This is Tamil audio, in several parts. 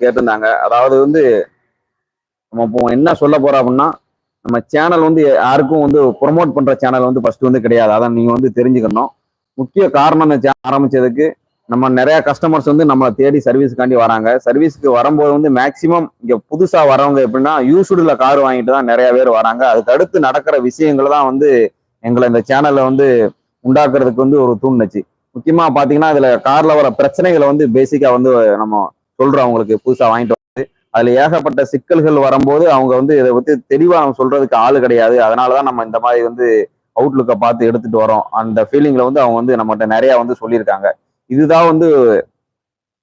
கேட்டிருந்தாங்க. அதாவது வந்து நம்ம இப்போ என்ன சொல்ல போறோம் அப்படின்னா நம்ம சேனல் வந்து யாருக்கும் வந்து ப்ரொமோட் பண்ற சேனல் வந்து ஃபர்ஸ்ட் வந்து கிடையாது. அதான் நீங்க வந்து தெரிஞ்சுக்கணும். முக்கிய காரணம் இந்த சேனல் ஆரம்பிச்சதுக்கு நம்ம நிறைய கஸ்டமர்ஸ் வந்து நம்மளை தேடி சர்வீஸுக்காண்டி வராங்க. சர்வீஸ்க்கு வரும்போது வந்து மேக்சிமம் இங்க புதுசா வரவங்க எப்படின்னா யூஸ்டுல கார் வாங்கிட்டு தான் நிறைய பேர் வராங்க. அதுக்கு அடுத்து நடக்கிற விஷயங்கள் தான் வந்து எங்களை இந்த சேனல்ல வந்து உண்டாக்குறதுக்கு வந்து ஒரு தூண்டுச்சு. முக்கியமா பாத்தீங்கன்னா இதுல கார்ல வர பிரச்சனைகளை வந்து பேசிக்கா வந்து நம்ம சொல்றோம் அவங்களுக்கு புதுசா வாங்கிட்டு வந்து. அதுல ஏகப்பட்ட சிக்கல்கள் வரும்போது அவங்க வந்து இதை பத்தி தெளிவா நம்ம சொல்றதுக்கு ஆள் கிடையாது. அதனாலதான் நம்ம இந்த மாதிரி வந்து அவுட்லுக்கை பார்த்து எடுத்துட்டு வரோம். அந்த ஃபீலிங்ல வந்து அவங்க வந்து நம்மகிட்ட நிறைய வந்து சொல்லியிருக்காங்க. இதுதான் வந்து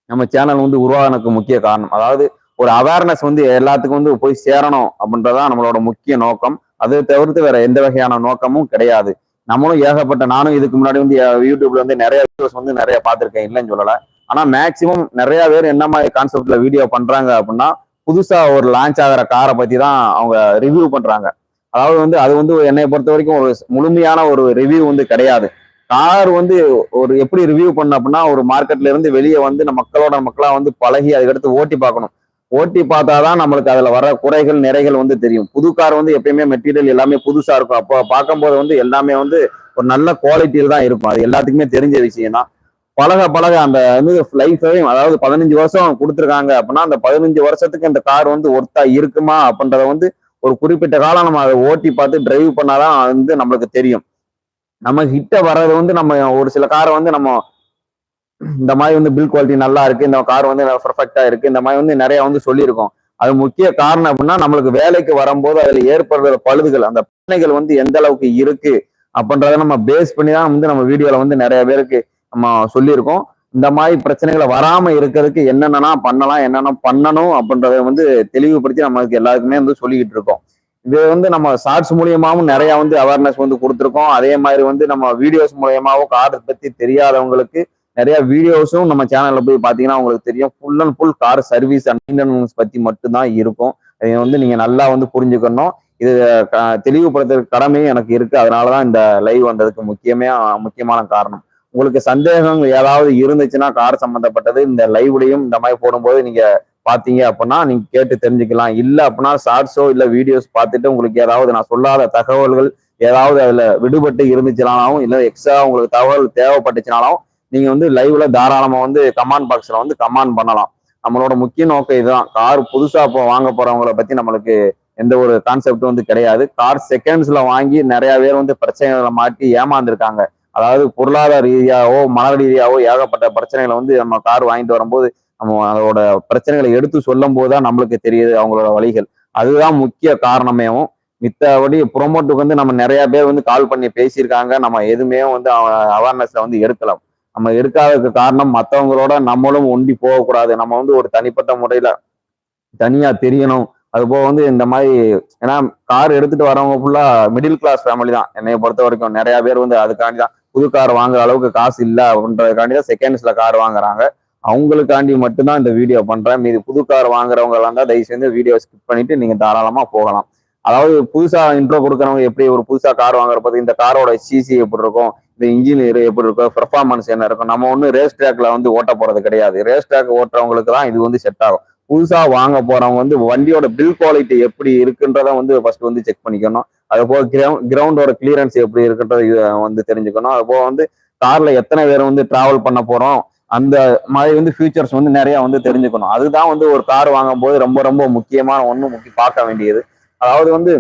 நம்ம சேனல் வந்து உருவானதுக்கு முக்கிய காரணம். அதாவது ஒரு அவேர்னஸ் வந்து எல்லாத்துக்கும் வந்து போய் சேரணும் அப்படின்றதான் நம்மளோட முக்கிய நோக்கம். அதை தவிர்த்து வேற எந்த வகையான நோக்கமும் கிடையாது. நம்மளும் ஏகப்பட்ட நானும் இதுக்கு முன்னாடி வந்து யூடியூப்ல வந்து நிறைய வீடியோஸ் வந்து நிறைய பார்த்துருக்கேன். இல்லைன்னு சொல்லலை. ஆனா மேக்சிமம் நிறைய பேர் என்ன மாதிரி கான்செப்ட்ல வீடியோ பண்றாங்க அப்படின்னா புதுசா ஒரு லான்ச் ஆகிற காரை பத்தி தான் அவங்க ரிவ்யூ பண்றாங்க. அதாவது வந்து அது வந்து என்னை பொறுத்த வரைக்கும் ஒரு முழுமையான ஒரு ரிவ்யூ வந்து கிடையாது. கார் வந்து ஒரு எப்படி ரிவ்யூ பண்ண அப்படின்னா ஒரு மார்க்கெட்ல இருந்து வெளியே வந்து நம்ம மக்களோட மக்களா வந்து பழகி அதுக்கடுத்து ஓட்டி பார்க்கணும். ஓட்டி பார்த்தாதான் நம்மளுக்கு அதுல வர குறைகள் நிறைகள் வந்து தெரியும். புது கார் வந்து எப்பயுமே மெட்டீரியல் எல்லாமே புதுசா இருக்கும். அப்போ பார்க்கும்போது வந்து எல்லாமே வந்து ஒரு நல்ல குவாலிட்டியில் தான் இருக்கும். அது எல்லாத்துக்குமே தெரிஞ்ச விஷயம் தான் பழக பழக அந்த வந்து லைஃபையும் அதாவது பதினஞ்சு வருஷம் கொடுத்துருக்காங்க அப்படின்னா அந்த பதினஞ்சு வருஷத்துக்கு இந்த கார் வந்து ஒர்த்தா இருக்குமா அப்படின்றத வந்து ஒரு குறிப்பிட்ட காலம் நம்ம அதை ஓட்டி பார்த்து டிரைவ் பண்ணாதான் வந்து நம்மளுக்கு தெரியும். நம்ம கிட்ட வர்றது வந்து நம்ம ஒரு சில காரை வந்து நம்ம இந்த மாதிரி வந்து பில் குவாலிட்டி நல்லா இருக்கு இந்த கார் வந்து பர்ஃபெக்டா இருக்கு இந்த மாதிரி வந்து நிறைய வந்து சொல்லியிருக்கோம். அது முக்கிய காரணம் அப்படின்னா நம்மளுக்கு வேலைக்கு வரும்போது அதுல ஏற்படுற பழுதுகள் அந்த பிரச்சனைகள் வந்து எந்த அளவுக்கு இருக்கு அப்படின்றத நம்ம பேஸ் பண்ணி தான் வந்து நம்ம வீடியோல வந்து நிறைய பேருக்கு நம்ம சொல்லியிருக்கோம். இந்த மாதிரி பிரச்சனைகளை வராம இருக்கிறதுக்கு என்னென்னா பண்ணலாம் என்னென்ன பண்ணணும் அப்படின்றத வந்து தெளிவுபடுத்தி நம்மளுக்கு எல்லாருக்குமே வந்து சொல்லிக்கிட்டு இருக்கோம். இது வந்து நம்ம ஷார்ட்ஸ் மூலியமாவும் நிறைய வந்து அவேர்னஸ் வந்து கொடுத்துருக்கோம். அதே மாதிரி வந்து நம்ம வீடியோஸ் மூலியமாவும் கார் பத்தி தெரியாதவங்களுக்கு நிறைய வீடியோஸும் நம்ம சேனல்ல போய் பாத்தீங்கன்னா உங்களுக்கு தெரியும். Full and full car service and maintenance பத்தி மட்டும்தான் இருக்கும். இதை வந்து நீங்க நல்லா வந்து புரிஞ்சுக்கணும். இது தெளிவுபடுத்துறதுக்கு கடமையும் எனக்கு இருக்கு. அதனாலதான் இந்த லைவ் வந்ததுக்கு முக்கியமே முக்கியமான காரணம். உங்களுக்கு சந்தேகம் ஏதாவது இருந்துச்சுன்னா கார் சம்மந்தப்பட்டது இந்த லைவ்லையும் இந்த மாதிரி போடும்போது நீங்க பாத்தீங்க அப்படின்னா நீங்க கேட்டு தெரிஞ்சுக்கலாம். இல்ல அப்படின்னா ஷார்ட்ஸோ இல்ல வீடியோஸ் பார்த்துட்டு உங்களுக்கு ஏதாவது நான் சொல்லாத தகவல்கள் ஏதாவது அதுல விடுபட்டு இருந்துச்சுனாலும் இல்ல எக்ஸ்ட்ரா உங்களுக்கு தகவல் தேவைப்பட்டுச்சுனாலும் நீங்க வந்து லைவ்ல தாராளமா வந்து கமாண்ட் பாக்ஸ்ல வந்து கமாண்ட் பண்ணலாம். நம்மளோட முக்கிய நோக்கம் இதுதான். கார் புதுசா இப்போ வாங்க போறவங்களை பத்தி நம்மளுக்கு எந்த ஒரு கான்செப்டும் வந்து கிடையாது. கார் செகண்ட்ஸ்ல வாங்கி நிறைய பேர் வந்து பிரச்சனைகளை மாட்டி ஏமாந்துருக்காங்க. அதாவது பொருளாதார ரீதியாகவோ மன ரீதியாகவோ ஏகப்பட்ட பிரச்சனைகளை வந்து நம்ம கார் வாங்கிட்டு வரும்போது நம்ம அதோட பிரச்சனைகளை எடுத்து சொல்லும் போதுதான் நம்மளுக்கு தெரியுது அவங்களோட வழிகள். அதுதான் முக்கிய காரணமேவும் மித்தபடி ப்ரொமோட்டுக்கு வந்து நம்ம நிறைய பேர் வந்து கால் பண்ணி பேசியிருக்காங்க. நம்ம எதுவுமே வந்து அவேர்னஸ்ல வந்து எடுக்கலாம் நம்ம எடுக்காததுக்கு காரணம் மற்றவங்களோட நம்மளும் ஒண்டி போகக்கூடாது. நம்ம வந்து ஒரு தனிப்பட்ட முறையில தனியா தெரியணும். அது போக வந்து இந்த மாதிரி ஏன்னா கார் எடுத்துட்டு வரவங்க ஃபுல்லா மிடில் கிளாஸ் ஃபேமிலி தான். என்னைய பொறுத்த வரைக்கும் நிறைய பேர் வந்து அதுக்காண்டி தான் புது கார் வாங்குற அளவுக்கு காசு இல்லை அப்படின்றதுக்காண்டி தான் செகண்ட்ஸ்ல கார் வாங்குறாங்க. அவங்களுக்காண்டி மட்டும்தான் இந்த வீடியோ பண்றேன். மீது புது கார் வாங்குறவங்க இருந்தால் தயவு செஞ்சு வீடியோ ஸ்கிப் பண்ணிட்டு நீங்க தாராளமா போகலாம். அதாவது புதுசா இன்ட்ரோ கொடுக்குறவங்க எப்படி ஒரு புதுசா கார் வாங்குற இந்த காரோட சிசி எப்படி இருக்கும் இந்த இன்ஜின் எப்படி இருக்கும் பெர்ஃபார்மன்ஸ் என்ன இருக்கும் நம்ம ஒன்றும் ரேஸ் ட்ராக்ல வந்து ஓட்ட போறது கிடையாது. ரேஸ் ட்ராக் ஓட்டுறவங்களுக்கு தான் இது வந்து செட் ஆகும். புதுசா வாங்க போறவங்க வந்து வண்டியோட பில் குவாலிட்டி எப்படி இருக்குன்றத வந்து ஃபர்ஸ்ட் வந்து செக் பண்ணிக்கணும். அது போக கிரவுண்ட் கிரவுண்டோட கிளியரன்ஸ் எப்படி இருக்கட்டும் வந்து தெரிஞ்சுக்கணும். அது போக வந்து கார்ல எத்தனை பேர் வந்து டிராவல் பண்ண போறோம் அந்த மாதிரி வந்து ஃபியூச்சர்ஸ் வந்து நிறைய வந்து தெரிஞ்சுக்கணும். அதுதான் வந்து ஒரு கார் வாங்கும் போது ரொம்ப ரொம்ப முக்கியமான ஒன்று முக்கிய பார்க்க வேண்டியது. அதாவது வந்து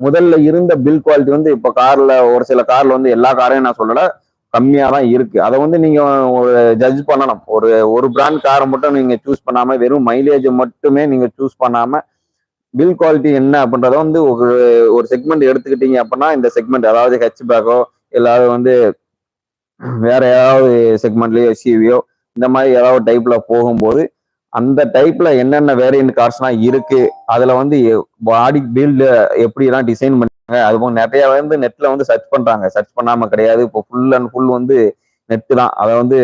முதல்ல இருந்த பில் குவாலிட்டி வந்து இப்போ கார்ல ஒரு சில கார்ல வந்து எல்லா காரையும் நான் சொல்லல கம்மியாக தான் இருக்கு. அதை வந்து நீங்க ஒரு ஜட்ஜ் பண்ணணும். ஒரு ஒரு பிராண்ட் காரை மட்டும் நீங்க சூஸ் பண்ணாம வெறும் மைலேஜ் மட்டுமே நீங்க சூஸ் பண்ணாம பில் குவாலிட்டி என்ன அப்படின்றத வந்து ஒரு ஒரு செக்மெண்ட் எடுத்துக்கிட்டீங்க அப்படின்னா இந்த செக்மெண்ட் அதாவது ஹெச் பேக்கோ இல்லாத வந்து வேற ஏதாவது செக்மெண்ட்லயோ எஸ்யூவியோ இந்த மாதிரி ஏதாவது டைப்ல போகும்போது அந்த டைப்ல என்னென்ன வேரியன்ட் கார்ஸ்லாம் இருக்கு அதுல வந்து பாடி பில்டு எப்படி எல்லாம் டிசைன் பண்ணாங்க அது போக நிறைய வந்து நெட்ல வந்து சர்ச் பண்றாங்க. சர்ச் பண்ணாம கிடையாது. இப்போ ஃபுல் அண்ட் ஃபுல் வந்து நெட்டு தான். அதை வந்து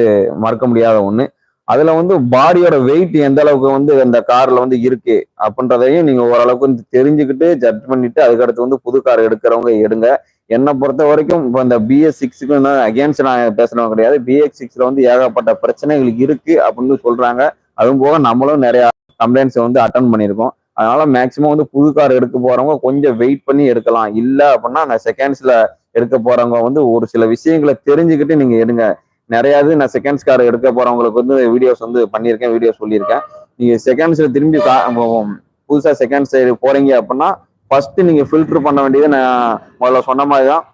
மறக்க முடியாத ஒன்று அதுல வந்து பாடியோட வெயிட் எந்த அளவுக்கு வந்து அந்த கார்ல வந்து இருக்கு அப்படின்றதையும் நீங்க ஓரளவுக்கு வந்து தெரிஞ்சுக்கிட்டு ஜட்ஜ் பண்ணிட்டு அதுக்கடுத்து வந்து புது கார் எடுக்கிறவங்க எடுங்க. என்னை பொறுத்த வரைக்கும் இப்போ இந்த பிஎஸ் சிக்ஸுக்கு அகேன்ஸ்ட் நான் பேசுறவங்க கிடையாது. பிஎஸ் சிக்ஸ்ல வந்து ஏகப்பட்ட பிரச்சனைகள் இருக்கு அப்படின்னு சொல்றாங்க. அதுவும் போக நம்மளும் நிறைய கம்ப்ளைண்ட்ஸ் வந்து அட்டன் பண்ணியிருக்கோம். அதனால மேக்சிமம் வந்து புது கார் எடுக்க போறவங்க கொஞ்சம் வெயிட் பண்ணி எடுக்கலாம். இல்லை அப்படின்னா நான் செகண்ட்ஸ்ல எடுக்க போறவங்க வந்து ஒரு சில விஷயங்களை தெரிஞ்சுக்கிட்டு நீங்க எடுங்க. நிறையாவது நான் செகண்ட்ஸ் கார் எடுக்க போறவங்களுக்கு வந்து வீடியோஸ் வந்து பண்ணியிருக்கேன். வீடியோ சொல்லியிருக்கேன். நீங்க செகண்ட்ஸ்ல திரும்பி கா- உம் புதுசா செகண்ட்ஸ் போறீங்க அப்படின்னா ஃபர்ஸ்ட் நீங்க ஃபில்டர் பண்ண வேண்டியது நான் முதல்ல சொன்ன மாதிரி தான்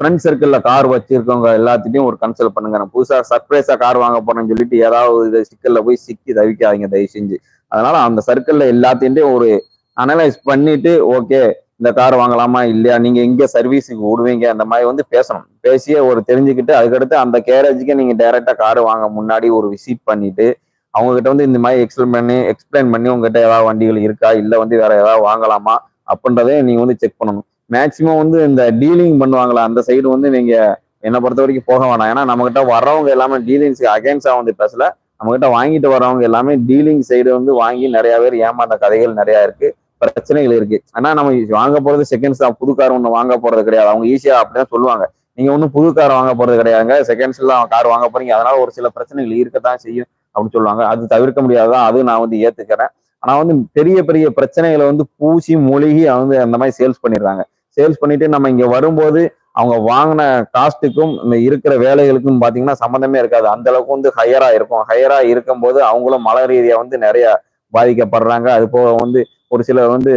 ஃப்ரெண்ட் சர்க்கிள்ல கார் வச்சிருக்கவங்க எல்லாத்திட்டையும் ஒரு கன்சல்ட் பண்ணுங்க. நான் புதுசா சர்ப்ரைஸா கார் வாங்க போறேன்னு சொல்லிட்டு ஏதாவது இது சிக்கல்ல போய் சிக்கி தவிக்காதீங்க தயவு செஞ்சு அதனால அந்த சர்க்கிள்ல எல்லாத்தையும் ஒரு அனலைஸ் பண்ணிட்டு ஓகே இந்த கார் வாங்கலாமா இல்லையா? நீங்க எங்க சர்வீஸுக்கு விடுவீங்க அந்த மாதிரி வந்து பேசணும். பேசியே ஒரு தெரிஞ்சுக்கிட்டு அதுக்கடுத்து அந்த கேரேஜுக்கு நீங்க டைரக்டா கார் வாங்க முன்னாடி ஒரு விசிட் பண்ணிட்டு அவங்க கிட்ட வந்து இந்த மாதிரி எக்ஸ்பிளைன் பண்ணி எக்ஸ்பிளைன் பண்ணி உங்ககிட்ட ஏதாவது வண்டிகள் இருக்கா? இல்ல வந்து வேற ஏதாவது வாங்கலாமா? அப்படின்றதே நீங்க வந்து செக் பண்ணணும். மேக்சிமம் வந்து இந்த டீலிங் பண்ணுவாங்களா? அந்த சைடு வந்து நீங்க என்னை பொறுத்த வரைக்கும் போக வேணாம். ஏன்னா நம்ம கிட்ட வர்றவங்க எல்லாமே டீலிங்ஸ்க்கு அகைன்ஸ்டா வந்து பேசல. நம்ம கிட்ட வாங்கிட்டு வர்றவங்க எல்லாமே டீலிங் சைடு வந்து வாங்கி நிறைய பேர் ஏமாந்த கதைகள் நிறைய இருக்கு. பிரச்சனைகள் இருக்கு. ஆனா நம்ம வாங்க போறது செகண்ட்ஸ் தான். புது கார் ஒன்று வாங்க போறது கிடையாது. அவங்க ஈஸியா அப்படிதான் சொல்லுவாங்க. நீங்க ஒன்றும் புது கார் வாங்க போறது கிடையாதுங்க. செகண்ட்ஸ்ல கார் வாங்க போறீங்க. அதனால ஒரு சில பிரச்சனைகள் இருக்கத்தான் செய்யும் அப்படின்னு சொல்லுவாங்க. அது தவிர்க்க முடியாதுதான் அது நான் வந்து ஏத்துக்கிறேன். ஆனா வந்து பெரிய பெரிய பிரச்சனைகளை வந்து பூசி மூழ்கி வந்து அந்த மாதிரி சேல்ஸ் பண்ணிடுறாங்க. சேல்ஸ் பண்ணிட்டு நம்ம இங்க வரும்போது அவங்க வாங்கின காஸ்ட்டுக்கும் இந்த இருக்கிற வேலைகளுக்கும் பாத்தீங்கன்னா சம்மந்தமே இருக்காது. அந்த அளவுக்கு வந்து ஹையரா இருக்கும். ஹையரா இருக்கும்போது அவங்களும் மன ரீதியா வந்து நிறைய பாதிக்கப்படுறாங்க. அது போக வந்து ஒரு சிலர் வந்து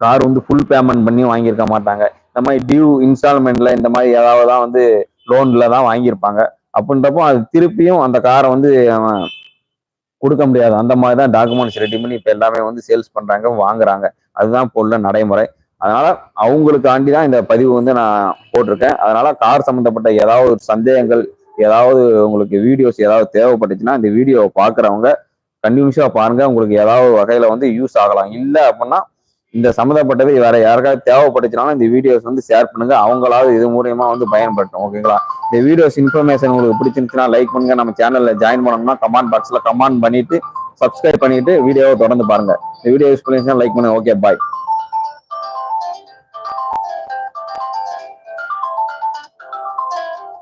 கார் வந்து ஃபுல் பேமெண்ட் பண்ணி வாங்கியிருக்க மாட்டாங்க. இந்த மாதிரி டியூ இன்ஸ்டால்மெண்ட்ல இந்த மாதிரி ஏதாவது தான் வந்து லோன்ல தான் வாங்கியிருப்பாங்க. அப்படின்றப்போ அது திருப்பியும் அந்த காரை வந்து கொடுக்க முடியாது. அந்த மாதிரி தான் டாக்குமெண்ட்ஸ் ரெடி பண்ணி இப்போ எல்லாமே வந்து சேல்ஸ் பண்ணுறாங்க வாங்குறாங்க. அதுதான் இப்போ உள்ள நடைமுறை. அதனால அவங்களுக்காண்டி தான் இந்த பதிவு வந்து நான் போட்டிருக்கேன். அதனால கார் சம்மந்தப்பட்ட ஏதாவது சந்தேகங்கள் ஏதாவது உங்களுக்கு வீடியோஸ் ஏதாவது தேவைப்பட்டுச்சுன்னா இந்த வீடியோவை பார்க்குறவங்க கண்டினியூஸாக பாருங்க. உங்களுக்கு ஏதாவது வகையில் வந்து யூஸ் ஆகலாம். இல்லை அப்படின்னா இந்த சம்மந்தப்பட்டது வேற யாருக்காவது தேவைப்பட்டுச்சுனாலும் இந்த வீடியோஸ் வந்து ஷேர் பண்ணுங்க. அவங்களாவது இது மூலியமா வந்து பயன்படுத்தும் ஓகேங்களா இந்த வீடியோஸ் இன்ஃபர்மேஷன் உங்களுக்கு பிடிச்சிருந்துச்சுன்னா லைக் பண்ணுங்க. நம்ம சேனல்ல ஜாயின் பண்ணணும்னா கமெண்ட் பாக்ஸ்ல கமெண்ட் பண்ணிட்டு சப்ஸ்கிரைப் பண்ணிட்டு வீடியோவை தொடர்ந்து பாருங்க. இந்த வீடியோ யூஸ் பண்ணிச்சுன்னா லைக் பண்ணுங்க. Okay bye